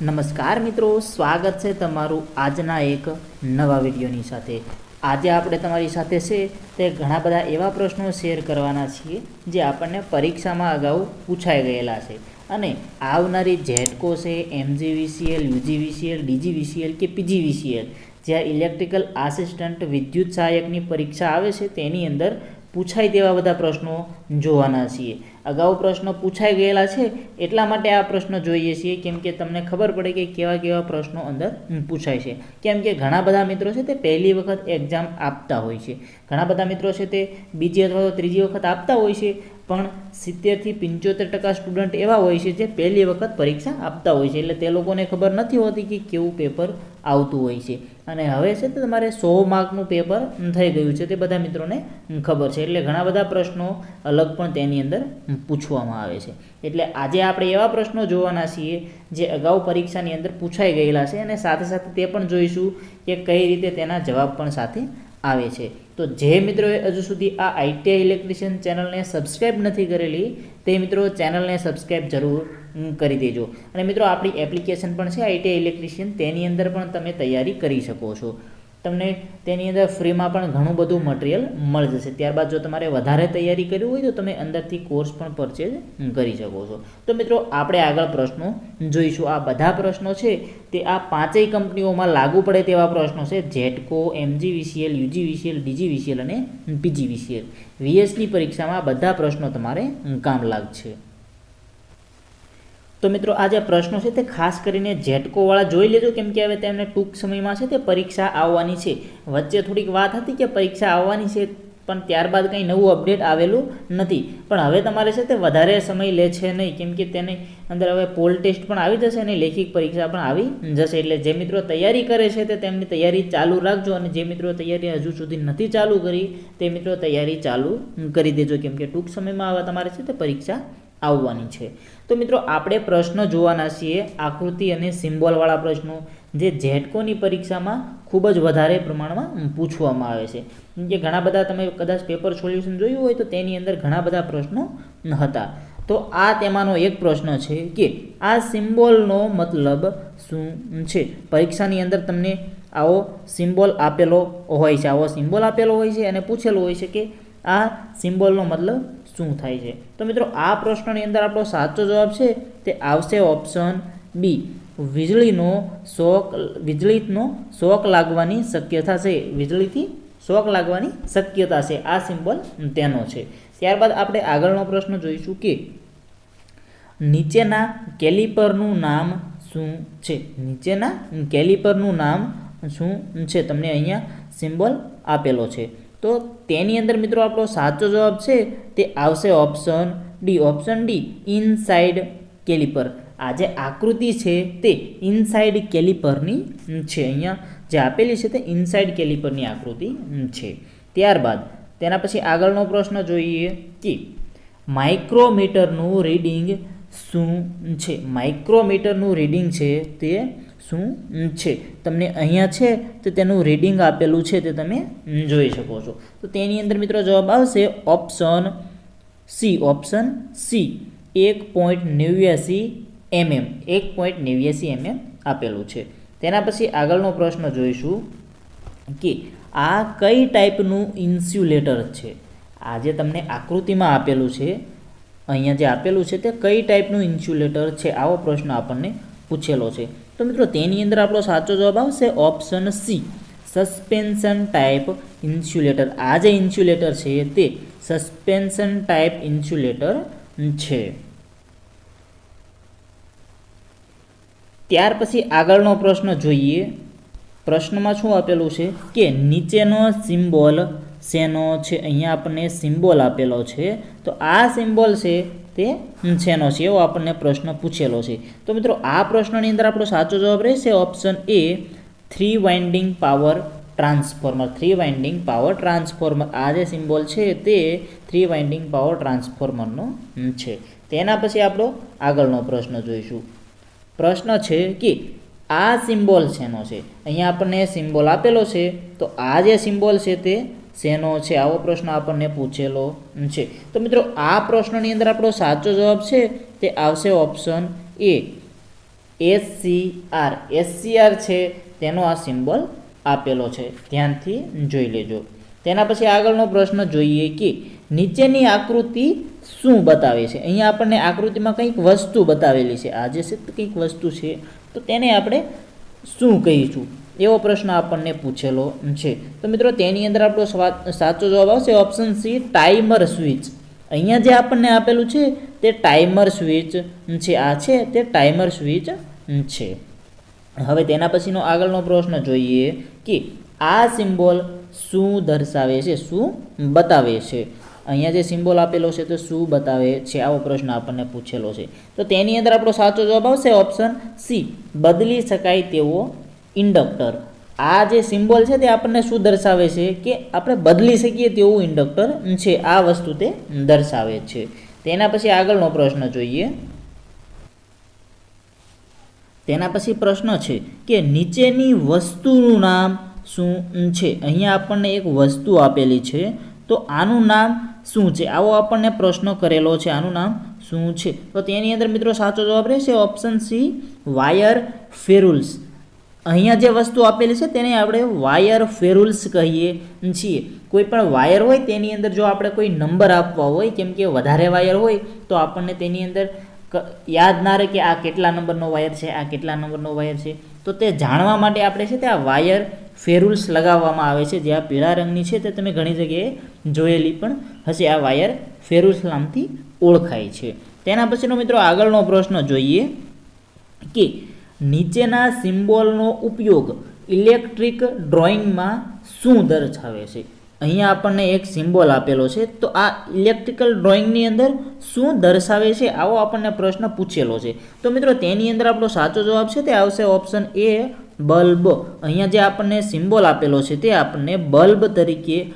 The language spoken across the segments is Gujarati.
નમસ્કાર મિત્રો, સ્વાગત છે તમારું આજના એક નવા વિડીયોની સાથે. આજે આપણે તમારી સાથે છે તે ઘણા બધા એવા પ્રશ્નો શેર કરવાના છીએ જે આપણને પરીક્ષામાં અગાઉ પૂછાઈ ગયેલા છે. અને આવનારી જેટકો છે, એમજીવીસીએલ, યુજીવીસીએલ, ડીજીવીસીએલ કે પીજીવીસીએલ, જ્યાં ઇલેક્ટ્રિકલ આસિસ્ટન્ટ વિદ્યુત સહાયકની પરીક્ષા આવે છે, તેની અંદર પૂછાય તેવા બધા પ્રશ્નો જોવાના છીએ. અગાઉ પ્રશ્નો પૂછાઈ ગયેલા છે, એટલા માટે આ પ્રશ્ન જોઈએ છીએ. કેમ કે તમને ખબર પડે કે કેવા કેવા પ્રશ્નો અંદર પૂછાય છે. કેમ કે ઘણા બધા મિત્રો છે તે પહેલી વખત એક્ઝામ આપતા હોય છે. ઘણા બધા મિત્રો છે તે બીજી અથવા તો ત્રીજી વખત આપતા હોય છે, પણ સિત્તેરથી પંચોતેર ટકા સ્ટુડન્ટ એવા હોય છે જે પહેલી વખત પરીક્ષા આપતા હોય છે. એટલે તે લોકોને ખબર નથી હોતી કે કેવું પેપર આવતું હોય છે. અને હવે છે તે તમારે સો માર્કનું પેપર થઈ ગયું છે તે બધા મિત્રોને ખબર છે. એટલે ઘણા બધા પ્રશ્નો અલગ પણ તેની અંદર પૂછવામાં આવે છે. એટલે આજે આપણે એવા પ્રશ્નો જોવાના છીએ જે અગાઉ પરીક્ષાની અંદર પૂછાઈ ગયેલા છે અને સાથે સાથે તે પણ જોઈશું કે કઈ રીતે તેના જવાબ પણ સાથે આવે છે. તો જે મિત્રોએ હજુ સુધી આ આઈટીઆઈ ઇલેક્ટ્રિશિયન ચેનલને સબસ્ક્રાઈબ નથી કરેલી, તે મિત્રો ચેનલને સબસ્ક્રાઈબ જરૂર કરી દેજો. અને મિત્રો, આપણી એપ્લિકેશન પણ છે આઈટીઆઈ ઇલેક્ટ્રિશિયન તેની અંદર પણ તમે તૈયારી કરી શકો છો. તમને તેની અંદર ફ્રીમાં પણ ઘણું બધું મટીરિયલ મળી જશે. ત્યારબાદ જો તમારે વધારે તૈયારી કરવી હોય તો તમે અંદરથી કોર્સ પણ પરચેજ કરી શકો છો. તો મિત્રો, આપણે આગળ પ્રશ્નો જોઈશું. આ બધા પ્રશ્નો છે તે આ પાંચેય કંપનીઓમાં લાગુ પડે તેવા પ્રશ્નો છે. જેટકો એમજીવીસીએલ, યુજીવીસીએલ, ડીજીવીસીએલ અને પીજીવીસીએલ. વીએસની પરીક્ષામાં બધા પ્રશ્નો તમારે કામ લાગશે. તો મિત્રો, આ જે પ્રશ્નો છે તે ખાસ કરીને ઝેટકોવાળા જોઈ લેજો, કેમ કે હવે તેમને ટૂંક સમયમાં છે તે પરીક્ષા આવવાની છે. વચ્ચે થોડીક વાત હતી કે પરીક્ષા આવવાની છે, પણ ત્યારબાદ કંઈ નવું અપડેટ આવેલું નથી. પણ હવે તમારે છે તે વધારે સમય લે છે નહીં, કેમ કે તેની અંદર હવે પોલ ટેસ્ટ પણ આવી જશે અને લેખિત પરીક્ષા પણ આવી જશે. એટલે જે મિત્રો તૈયારી કરે છે તે તેમની તૈયારી ચાલુ રાખજો અને જે મિત્રો તૈયારી હજુ સુધી નથી ચાલુ કરી, તે મિત્રો તૈયારી ચાલુ કરી દેજો. કેમ કે ટૂંક સમયમાં હવે તમારે છે તે પરીક્ષા આવવાની છે. તો મિત્રો, આપણે પ્રશ્નો જોવાના છીએ આકૃતિ અને સિમ્બોલવાળા પ્રશ્નો, જે જેટકોની પરીક્ષામાં ખૂબ જ વધારે પ્રમાણમાં પૂછવામાં આવે છે. જે ઘણા બધા તમે કદાચ પેપર સોલ્યુશન જોયું હોય તો તેની અંદર ઘણા બધા પ્રશ્નો હતા. તો આ તેમાંનો એક પ્રશ્ન છે કે આ સિમ્બોલનો મતલબ શું છે? પરીક્ષાની અંદર તમને આવો સિમ્બોલ આપેલો હોય છે, આવો સિમ્બોલ આપેલો હોય છે અને પૂછેલો હોય છે કે આ સિમ્બોલનો મતલબ શું થાય છે? તો મિત્રો, આ પ્રશ્નની અંદર આપણો સાચો જવાબ છે તે આવશે ઓપ્શન બી વીજળીનો શોક વીજળીનો શોક લાગવાની શક્યતા છે. વીજળીથી શોક લાગવાની શક્યતા છે. આ સિમ્બોલ તેનો છે. ત્યારબાદ આપણે આગળનો પ્રશ્ન જોઈશું કે નીચેના કેલિપરનું નામ શું છે? નીચેના કેલિપરનું નામ શું છે? તમને અહીંયા સિમ્બોલ આપેલો છે. તો તેની અંદર મિત્રો આપણો સાચો જવાબ છે, તે આવશે option D option D inside caliper આ જે આકૃતિ છે, તે ઇનસાઇડ કેલિપરની છે. અહીંયા જે આપેલી છે, તે ઇનસાઇડ કેલિપરની આકૃતિ છે. ત્યારબાદ, તેના પછી આગળનો પ્રશ્ન જોઈએ કે માઇક્રોમીટરનું રીડિંગ શું છે? માઇક્રોમીટરનું રીડિંગ છે, તે શું છે? તમને અહીંયા છે તો તેનું રીડિંગ આપેલું છે તે તમે જોઈ શકો છો. તો તેની અંદર મિત્રો જવાબ આવશે ઓપ્શન સી ઓપ્શન સી એક પોઈન્ટ નેવ્યાસી એમએમ. એક પોઈન્ટ નેવ્યાસી એમએમ આપેલું છે. તેના પછી આગળનો પ્રશ્ન જોઈશું કે આ કઈ ટાઈપનું ઇન્સ્યુલેટર છે? આ જે તમને આકૃતિમાં આપેલું છે, અહીંયા જે આપેલું છે તે કઈ ટાઈપનું ઇન્સ્યુલેટર છે? આવો પ્રશ્ન આપણને પૂછેલો છે. તો મિત્રો, તેની અંદર આપણો સાચો જવાબ આવશે option C suspension type insulator આ જે ઇન્સ્યુલેટર છે તે સસ્પેન્શન ટાઈપ ઇન્સ્યુલેટર છે. ત્યાર પછી આગળનો પ્રશ્ન જોઈએ. પ્રશ્નમાં શું આપેલું છે કે નીચેનો સિમ્બોલ શેનો છે? અહીંયા આપણને સિમ્બોલ આપેલો છે. તો આ સિમ્બોલ છે તે શેનો છે એવો આપણને પ્રશ્ન પૂછેલો છે. તો મિત્રો, આ પ્રશ્નની અંદર આપણો સાચો જવાબ રહેશે option A three winding power transformer three winding power transformer આ જે સિમ્બોલ છે તે થ્રી વાઇન્ડિંગ પાવર ટ્રાન્સફોર્મરનો છે. તેના પછી આપણો આગળનો પ્રશ્ન જોઈશું. પ્રશ્ન છે કે આ સિમ્બોલ શેનો છે? અહીંયા આપણને સિમ્બોલ આપેલો છે. તો આ જે સિમ્બોલ છે તે શેનો છે? આવો પ્રશ્ન આપણને પૂછેલો છે. તો મિત્રો, આ પ્રશ્નની અંદર આપણો સાચો જવાબ છે તે આવશે ઓપ્શન એ. એસસીઆર એસસીઆર છે તેનો આ સિમ્બોલ આપેલો છે. ધ્યાનથી જોઈ લેજો. તેના પછી આગળનો પ્રશ્ન જોઈએ કે નીચેની આકૃતિ શું બતાવે છે? અહીંયા આપણને આકૃતિમાં કંઈક વસ્તુ બતાવેલી છે. આ જે છે કંઈક વસ્તુ છે, તો તેને આપણે શું કહીશું? એવો પ્રશ્ન આપણને પૂછેલો છે. તો મિત્રો, તેની અંદર આપણો સાચો જવાબ આવશે ઓપ્શન સી ટાઈમર સ્વિચ અહીંયા જે આપણને આપેલું છે, તે ટાઈમર સ્વિચ છે. આ છે, તે ટાઈમર સ્વિચ છે. હવે તેના પછીનો આગળનો પ્રશ્ન જોઈએ કે આ સિમ્બોલ શું દર્શાવે છે, શું બતાવે છે? અહીંયા જે સિમ્બોલ આપેલો છે, તો શું બતાવે છે? આવો પ્રશ્ન આપણને પૂછેલો છે. તો તેની અંદર આપણો સાચો જવાબ આવશે ઓપ્શન સી બદલી શકાય તેવો ઇન્ડક્ટર. આ જે સિમ્બોલ છે તે આપણને શું દર્શાવે છે કે આપણે બદલી શકીએ તેવું ઇન્ડક્ટર છે, આ વસ્તુ તે દર્શાવે છે. તેના પછી આગળનો પ્રશ્ન જોઈએ. તેના પછી પ્રશ્ન છે કે નીચેની વસ્તુનું નામ શું છે? અહીંયા આપણને એક વસ્તુ આપેલી છે. તો આનું નામ શું છે? આવો આપણને પ્રશ્ન કરેલો છે, આનું નામ શું છે? તો તેની અંદર મિત્રો સાચો જવાબ રહેશે ઓપ્શન સી, વાયર ફેરુલ્સ. અહીંયા જે વસ્તુ આપેલી છે તેને આપણે વાયર ફેરુલ્સ કહીએ છીએ. કોઈ પણ વાયર હોય તેની અંદર જો આપણે કોઈ નંબર આપવા હોય, કેમ કે વધારે વાયર હોય, તો આપણને તેની અંદર યાદ ના રહે કે આ કેટલા નંબરનો વાયર છે, આ કેટલા નંબરનો વાયર છે. તો તે જાણવા માટે આપણે છે તે આ વાયર ફેરુલ્સ લગાવવામાં આવે છે, જે આ પીળા રંગની છે તે તમે ઘણી જગ્યાએ જોયેલી પણ હશે. આ વાયર ફેરુલ્સ નામથી ઓળખાય છે. તેના પછીનો મિત્રો આગળનો પ્રશ્ન જોઈએ કે નીચેના સિમ્બોલનો ઉપયોગ ઇલેક્ટ્રિક ડ્રોઈંગમાં શું દર્શાવે છે? અહીંયા આપણને એક સિમ્બોલ આપેલો છે. તો આ ઇલેક્ટ્રિકલ ડ્રોઈંગની અંદર શું દર્શાવે છે? આવો આપણને પ્રશ્ન પૂછેલો છે. તો મિત્રો, તેની અંદર આપણો સાચો જવાબ છે તે આવશે ઓપ્શન એ, બલ્બ. અહીંયા જે આપણને સિમ્બોલ આપેલો છે તે આપણને બલ્બ તરીકે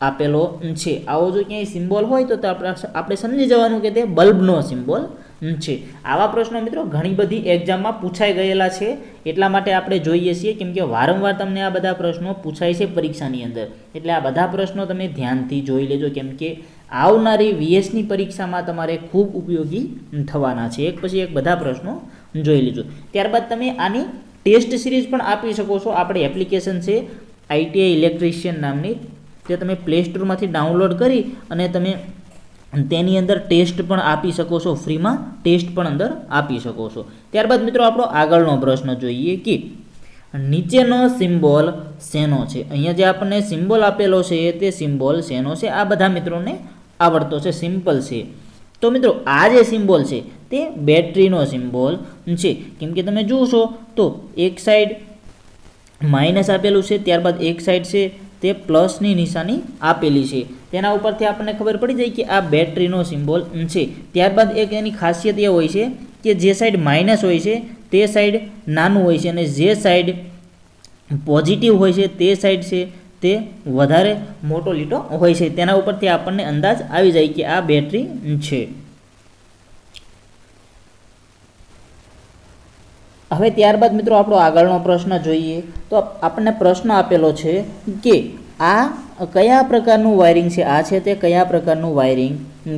આપેલો છે. આવો જો ક્યાંય સિમ્બોલ હોય તો આપણે આપણે સમજી જવાનું કે તે બલ્બનો સિમ્બોલ છે. આવા પ્રશ્નો મિત્રો ઘણી બધી એક્ઝામમાં પૂછાઈ ગયેલા છે. એટલા માટે આપણે જોઈએ છીએ કેમ કે વારંવાર તમને આ બધા પ્રશ્નો પૂછાય છે પરીક્ષાની અંદર. એટલે આ બધા પ્રશ્નો તમે ધ્યાનથી જોઈ લેજો કેમ કે આવનારી વીએસની પરીક્ષામાં તમારે ખૂબ ઉપયોગી થવાના છે. એક પછી એક બધા પ્રશ્નો જોઈ લેજો. ત્યારબાદ તમે આની ટેસ્ટ સિરીઝ પણ આપી શકો છો. આપણી એપ્લિકેશન છે આઈટીઆઈ ઇલેક્ટ્રિશિયન નામની. તે તમે પ્લે સ્ટોરમાંથી ડાઉનલોડ કરી અને તમે તેની અંદર ટેસ્ટ પણ આપી શકો છો, ફ્રીમાં ટેસ્ટ પણ અંદર આપી શકો છો. ત્યારબાદ મિત્રો આપણો આગળનો પ્રશ્ન જોઈએ કે નીચેનો સિમ્બોલ શેનો છે? અહીંયા જે આપણને સિમ્બોલ આપેલો છે, તે સિમ્બોલ શેનો છે? આ બધા મિત્રોને આવડતો છે, સિમ્પલ છે. તો મિત્રો, આ જે સિમ્બોલ છે, તે બેટરીનો સિમ્બોલ છે. કેમ કે તમે જોશો તો એક સાઈડ માઇનસ આપેલું છે, ત્યારબાદ એક સાઈડ છે, તે પ્લસની નિશાની આપેલી છે. તેના ઉપરથી આપણને ખબર પડી જાય કે આ બેટરીનો સિમ્બોલ છે. ત્યારબાદ એક એની ખાસિયત એ હોય છે કે જે સાઈડ માઇનસ હોય છે, તે સાઈડ નાનું હોય છે અને જે સાઈડ પોઝિટિવ હોય છે, તે સાઈડ છે, તે વધારે મોટો લીટો હોય છે. તેના ઉપરથી આપણને અંદાજ આવી જાય કે આ બેટરી છે. હવે ત્યારબાદ મિત્રો આપણો આગળનો પ્રશ્ન જોઈએ. તો આપણને પ્રશ્ન આપેલો છે કે આ કયા પ્રકારનું વાયરિંગ છે? આ છે તે કયા પ્રકારનું વાયરિંગ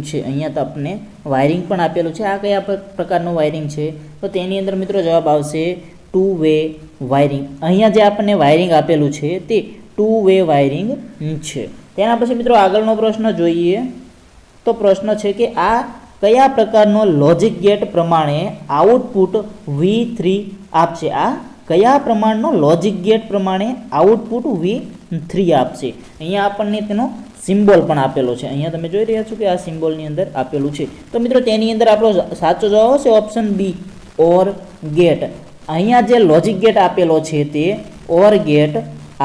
છે? અહીંયા તો આપણને વાયરિંગ પણ આપેલું છે. આ કયા પ્રકારનું વાયરિંગ છે? તો તેની અંદર મિત્રો જવાબ આવશે ટુ વે વાયરિંગ અહીંયા જે આપણને વાયરિંગ આપેલું છે તે ટુ વે વાયરિંગ છે. તેના પછી મિત્રો આગળનો પ્રશ્ન જોઈએ તો પ્રશ્ન છે કે આ કયા પ્રકારનો લોજિક ગેટ પ્રમાણે આઉટપુટ વી થ્રી આપશે? આ કયા પ્રમાણનો લોજિક ગેટ પ્રમાણે આઉટપુટ વી થ્રી આપશે? અહીંયા આપણને તેનો સિમ્બોલ પણ આપેલો છે. અહીંયા તમે જોઈ રહ્યા છો કે આ સિમ્બોલની અંદર આપેલું છે. તો મિત્રો તેની અંદર આપણો સાચો જવાબ આવશે ઓપ્શન બી ઓર ગેટ અહીંયા જે લોજિક ગેટ આપેલો છે તે ઓર ગેટ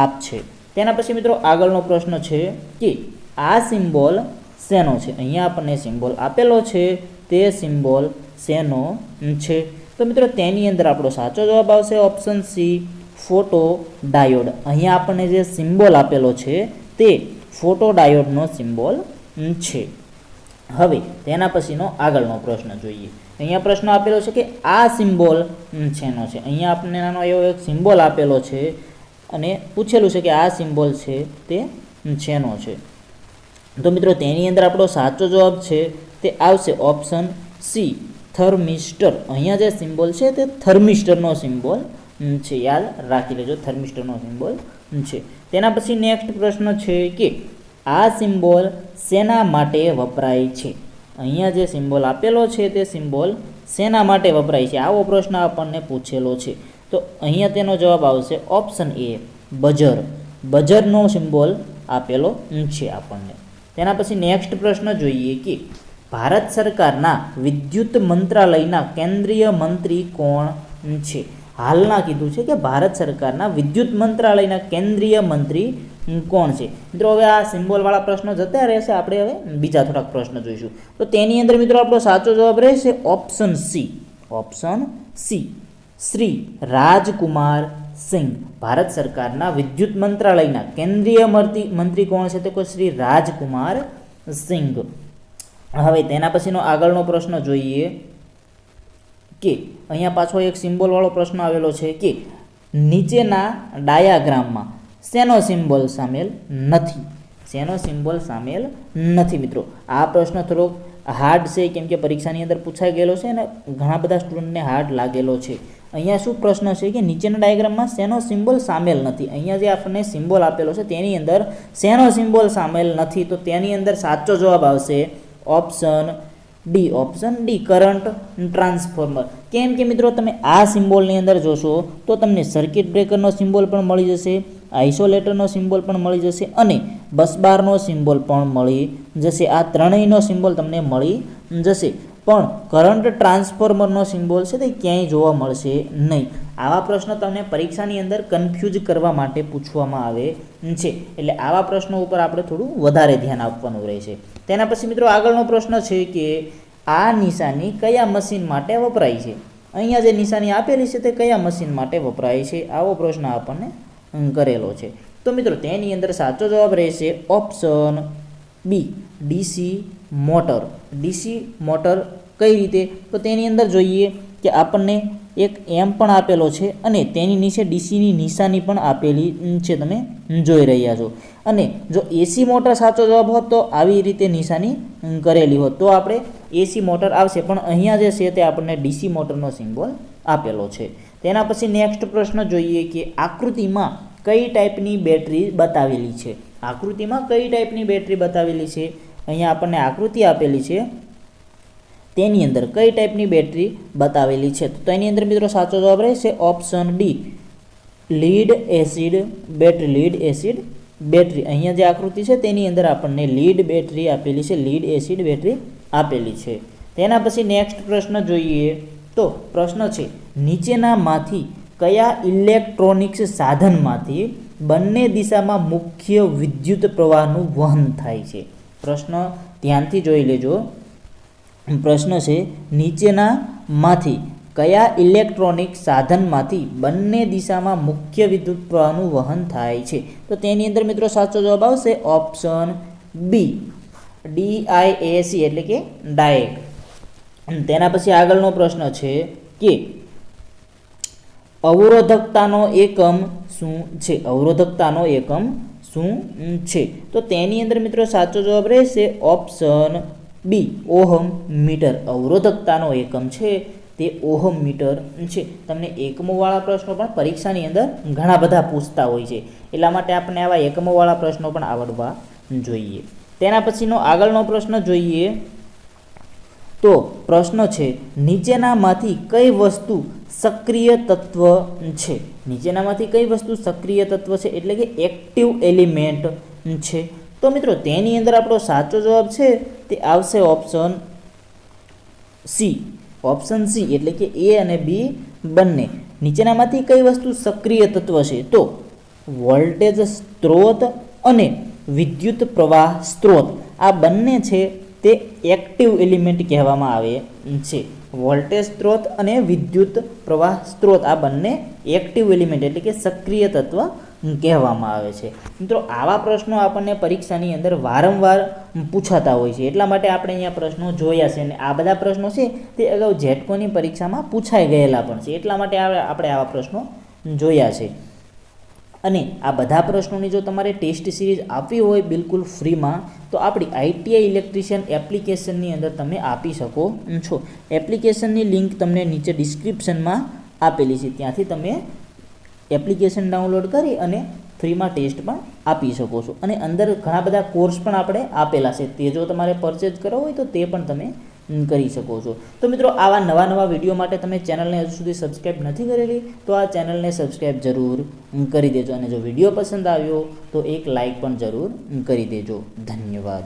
આપશે. તેના પછી મિત્રો આગળનો પ્રશ્ન છે કે આ સિમ્બોલ શેનો છે? અહીંયા આપણને સિમ્બોલ આપેલો છે. તે સિમ્બોલ શેનો છે? તો મિત્રો, તેની અંદર આપણો સાચો જવાબ આવશે ઓપ્શન સી ફોટો ડાયોડ અહીંયા આપણને જે સિમ્બોલ આપેલો છે, તે ફોટો ડાયોડનો સિમ્બોલ છે. હવે, તેના પછીનો આગળનો પ્રશ્ન જોઈએ. અહીંયા પ્રશ્ન આપેલો છે કે આ સિમ્બોલ છેનો છે? અહીંયા આપણને નાનો એવો એક સિમ્બોલ આપેલો છે અને પૂછેલું છે કે આ સિમ્બોલ છે તે છેનો છે? તો મિત્રો, તેની અંદર આપણો સાચો જવાબ છે, તે આવશે ઓપ્શન સી થર્મિસ્ટર. અહીંયા જે સિમ્બોલ છે તે થર્મિસ્ટરનો સિમ્બોલ છે. યાદ રાખી લેજો, થર્મિસ્ટરનો સિમ્બોલ છે. તેના પછી નેક્સ્ટ પ્રશ્ન છે કે આ સિમ્બોલ શેના માટે વપરાય છે? અહીંયા જે સિમ્બોલ આપેલો છે તે સિમ્બોલ શેના માટે વપરાય છે? આવો પ્રશ્ન આપણને પૂછેલો છે. તો અહીંયા તેનો જવાબ આવશે ઓપ્શન એ, બજર. બજરનો સિમ્બોલ આપેલો છે આપણને. તેના પછી નેક્સ્ટ પ્રશ્ન જોઈએ કે ભારત સરકારના વિદ્યુત મંત્રાલયના કેન્દ્રીય મંત્રી કોણ છે? હાલના કીધું છે કે ભારત સરકારના વિદ્યુત મંત્રાલયના કેન્દ્રીય મંત્રી કોણ છે? મિત્રો, હવે આ સિમ્બોલવાળા પ્રશ્નો જતા રહેશે. આપણે હવે બીજા થોડાક પ્રશ્ન જોઈશું. તો તેની અંદર મિત્રો આપણો સાચો જવાબ રહેશે option C. Option C. Shri Rajkumar Singh. Bharat સરકારના વિદ્યુત મંત્રાલયના કેન્દ્રીય મંત્રી કોણ છે? તો કોઈ શ્રી રાજકુમાર સિંઘ. હવે તેના પછીનો આગળનો પ્રશ્ન જોઈએ કે અહીંયા પાછો એક સિમ્બોલવાળો પ્રશ્ન આવેલો છે કે નીચેના ડાયાગ્રામમાં શેનો સિમ્બોલ સામેલ નથી? શેનો સિમ્બોલ સામેલ નથી મિત્રો? આ પ્રશ્ન થોડોક હાર્ડ છે, કેમ કે પરીક્ષાની અંદર પૂછાઈ ગયેલો છે અને ઘણા બધા સ્ટુડન્ટને હાર્ડ લાગેલો છે. અહીંયા શું પ્રશ્ન છે કે નીચેના ડાયાગ્રામમાં શેનો સિમ્બોલ સામેલ નથી? અહીંયા જે આપણને સિમ્બોલ આપેલો છે તેની અંદર શેનો સિમ્બોલ સામેલ નથી? તો તેની અંદર સાચો જવાબ આવશે option D option D current transformer કેમ કે મિત્રો, તમે આ સિમ્બોલની અંદર જોશો તો તમને સર્કિટ બ્રેકરનો સિમ્બોલ પણ મળી જશે આઇસોલેટરનો સિમ્બોલ પણ મળી જશે અને બસબારનો સિમ્બોલ પણ મળી જશે. આ ત્રણેયનો સિમ્બોલ તમને મળી જશે. પણ કરંટ ટ્રાન્સફોર્મરનો સિમ્બોલ છે તે ક્યાંય જોવા મળશે નહીં. આવા પ્રશ્નો તમને પરીક્ષાની અંદર કન્ફ્યુઝ કરવા માટે પૂછવામાં આવે છે. એટલે આવા પ્રશ્નો ઉપર આપણે થોડું વધારે ધ્યાન આપવાનું રહેશે. તેના પછી મિત્રો આગળનો પ્રશ્ન છે કે આ નિશાની કયા મશીન માટે વપરાય છે? અહીંયા જે નિશાની આપેલી છે તે કયા મશીન માટે વપરાય છે? આવો પ્રશ્ન આપણને કરેલો છે. તો મિત્રો તેની અંદર સાચો જવાબ રહેશે option B, DC motor. DC motor કઈ રીતે? તો તેની અંદર જોઈએ કે આપણને એક એમ પણ આપેલો છે અને તેની નીચે ડીસીની નિશાની પણ આપેલી છે તમે જોઈ રહ્યા છો. અને જો એસી મોટર સાચો જવાબ હોત તો આવી રીતે નિશાની કરેલી હોત. તો આપણે એસી મોટર આવશે, પણ અહીંયા જે છે તે આપણને ડીસી મોટરનો સિમ્બોલ આપેલો છે. તેના પછી નેક્સ્ટ પ્રશ્ન જોઈએ કે આકૃતિમાં કઈ ટાઈપની બેટરી બતાવેલી છે. આકૃતિમાં કઈ ટાઈપની બેટરી બતાવેલી છે? અહીંયા આપણને આકૃતિ આપેલી છે તેની અંદર કઈ ટાઈપની બેટરી બતાવેલી છે? તો તેની અંદર મિત્રો સાચો જવાબ રહેશે option D, lead acid, battery lead acid, battery. અહીંયા જે આકૃતિ છે તેની અંદર આપણને લીડ બેટરી આપેલી છે, લીડ એસિડ બેટરી આપેલી છે. તેના પછી નેક્સ્ટ પ્રશ્ન જોઈએ. તો પ્રશ્ન છે, નીચેનામાંથી કયા ઇલેક્ટ્રોનિક્સ સાધનમાંથી બંને દિશામાં મુખ્ય વિદ્યુત પ્રવાહનું વહન થાય છે? પ્રશ્ન ધ્યાનથી જોઈ લેજો. પ્રશ્ન છે નીચેનામાંથી કયા ઇલેક્ટ્રોનિક સાધનમાંથી બંને દિશામાં મુખ્ય વિદ્યુત પ્રવાહનું વહન થાય છે? તો તેની અંદર મિત્રો સાચો જવાબ આવશે ઓપ્શન બી ડીઆઈએસી એટલે કે ડાયક તેના પછી આગળનો પ્રશ્ન છે કે અવરોધકતાનો એકમ શું છે? અવરોધકતાનો એકમ શું છે? તો તેની અંદર મિત્રો સાચો જવાબ રહેશે ઓપ્શન બી ઓહમ મીટર અવરોધકતાનો એકમ છે. તે ઓહમ મીટર છે. તમને એકમોવાળા પ્રશ્નો પણ પરીક્ષાની અંદર ઘણા બધા પૂછતા હોય છે. એટલા માટે આપણે આવા એકમોવાળા પ્રશ્નો પણ આવડવા જોઈએ. તેના પછીનો આગળનો પ્રશ્ન જોઈએ. તો પ્રશ્ન છે, નીચેનામાંથી કઈ વસ્તુ સક્રિય તત્વ છે? નીચેનામાંથી કઈ વસ્તુ સક્રિય તત્વ છે? એટલે કે એક્ટિવ એલિમેન્ટ છે. તો મિત્રો, તેની અંદર આપણો સાચો જવાબ છે તે આવશે ઓપ્શન સી ઓપ્શન સી એટલે કે એ અને બી બંને. નીચેનામાંથી કઈ વસ્તુ સક્રિય તત્વ છે? તો વોલ્ટેજ સ્ત્રોત અને વિદ્યુત પ્રવાહ સ્ત્રોત. આ બંને છે તે એક્ટિવ એલિમેન્ટ કહેવામાં આવે છે. વોલ્ટેજ સ્ત્રોત અને વિદ્યુત પ્રવાહ સ્ત્રોત. આ બંને એક્ટિવ એલિમેન્ટ એટલે કે સક્રિય તત્વ કહેવામાં આવે છે. મિત્રો, આવા પ્રશ્નો આપણને પરીક્ષાની અંદર વારંવાર પૂછાતા હોય છે. એટલા માટે આપણે અહીંયા પ્રશ્નો જોયા છે અને આ બધા પ્રશ્નો છે તે અગાઉ જેટકોની પરીક્ષામાં પૂછાઈ ગયેલા પણ છે. એટલા માટે આપણે આવા પ્રશ્નો જોયા છે. અને આ બધા પ્રશ્નોની જો તમારે ટેસ્ટ સિરીઝ આપવી હોય બિલકુલ ફ્રીમાં, તો આપણી આઈટીઆઈ ઇલેક્ટ્રિશિયન એપ્લિકેશનની અંદર તમે આપી શકો છો. એપ્લિકેશનની લિંક તમને નીચે ડિસ્ક્રિપ્શનમાં આપેલી છે. ત્યાંથી તમે એપ્લિકેશન ડાઉનલોડ કરી અને ફ્રીમાં ટેસ્ટ પણ આપી શકો છો. અને અંદર ઘણા બધા કોર્સ પણ આપણે આપેલા છે. તે જો તમારે પરચેજ કરવો હોય તો તે પણ તમે કરી શકો છો. તો મિત્રો, આવા નવા નવા વીડિયો માટે તમે ચેનલને હજુ સુધી સબસ્ક્રાઈબ નથી કરેલી, તો આ ચેનલને સબસ્ક્રાઈબ જરૂર કરી દેજો. અને જો વીડિયો પસંદ આવ્યો, તો એક લાઈક પણ જરૂર કરી દેજો. ધન્યવાદ.